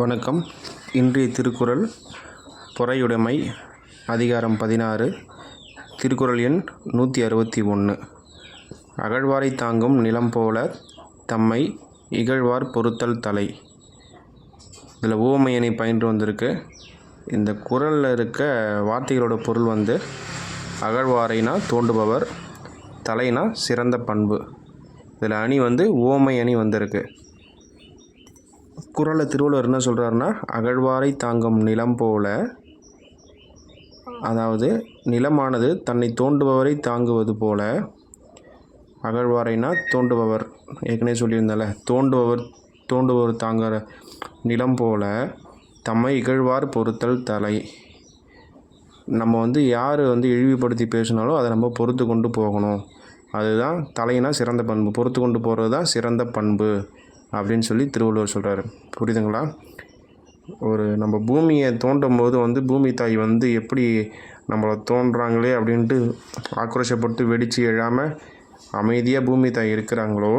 வணக்கம். இன்றைய திருக்குறள் பொறையுடைமை அதிகாரம் பதினாறு திருக்குறள் எண் நூற்றி அறுபத்தி ஒன்று அகழ்வாரை தாங்கும் நிலம் போல தம்மை இகழ்வார் பொறுத்தல் தலை. இதில் ஓமையணி பயின்று வந்திருக்கு. இந்த குறளில் இருக்க வார்த்தைகளோட பொருள் வந்து அகழ்வாரைனா தோண்டுபவர் தலைனா சிறந்த பண்பு. இதில் அணி வந்து ஓமை அணி வந்திருக்கு. குரலில் திருவள்ளுவர் என்ன சொல்கிறாருன்னா அகழ்வாரை தாங்கும் நிலம் போல அதாவது நிலமானது தன்னை தோண்டுபவரை தாங்குவது போல அகழ்வாரைனா தோண்டுபவர். ஏற்கனவே சொல்லியிருந்தால தோண்டுபவர் தோண்டுபவர் தாங்குற நிலம் போல தம்மை இகழ்வார் பொறுத்தல் தலை. நம்ம வந்து யார் வந்து இழிவுபடுத்தி பேசினாலும் அதை நம்ம பொறுத்து கொண்டு போகணும். அதுதான் தலைனா சிறந்த பண்பு. பொறுத்து கொண்டு போகிறது தான் சிறந்த பண்பு. அப்படின்னு சொல்லி திருவள்ளுவர் சொல்கிறாரு புரியுதுங்களா? ஒரு நம்ம பூமியை தோண்டும் போது வந்து பூமி தாய் வந்து எப்படி நம்மளை தோன்றாங்களே அப்படின்ட்டு ஆக்ரோஷப்பட்டு வெடித்து எழாமல் அமைதியாக பூமி தாய் இருக்கிறாங்களோ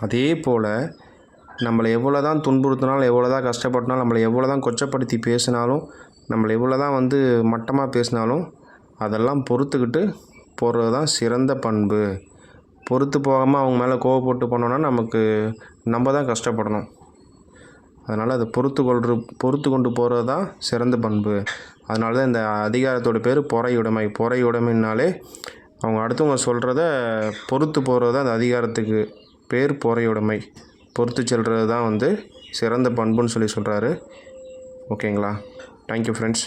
அதே போல் நம்மளை எவ்வளோ தான் துன்புறுத்தினாலும் எவ்வளோ தான் கஷ்டப்பட்டினாலும் நம்மளை எவ்வளோ தான் கொச்சப்படுத்தி பேசினாலும் நம்மளை எவ்வளோ தான் வந்து மட்டமாக பேசினாலும் அதெல்லாம் பொறுத்துக்கிட்டு போகிறது தான் சிறந்த பண்பு. பொறுத்து போகாமல் அவங்க மேலே கோவப்பட்டு போனோன்னா நமக்கு நம்ம தான் கஷ்டப்படணும். அதனால் அதை பொறுத்து கொள்ற பொறுத்து கொண்டு போகிறது தான் சிறந்த பண்பு. அதனால தான் இந்த அதிகாரத்தோட பேர் பொறையுடைமை பொறையுடைமைனாலே அவங்க அடுத்தவங்க சொல்கிறத பொறுத்து போகிறது தான் அந்த அதிகாரத்துக்கு பேர் பொறையுடைமை பொறுத்து செல்கிறது தான் வந்து சிறந்த பண்புன்னு சொல்லி சொல்கிறாரு ஓகேங்களா? Thank you friends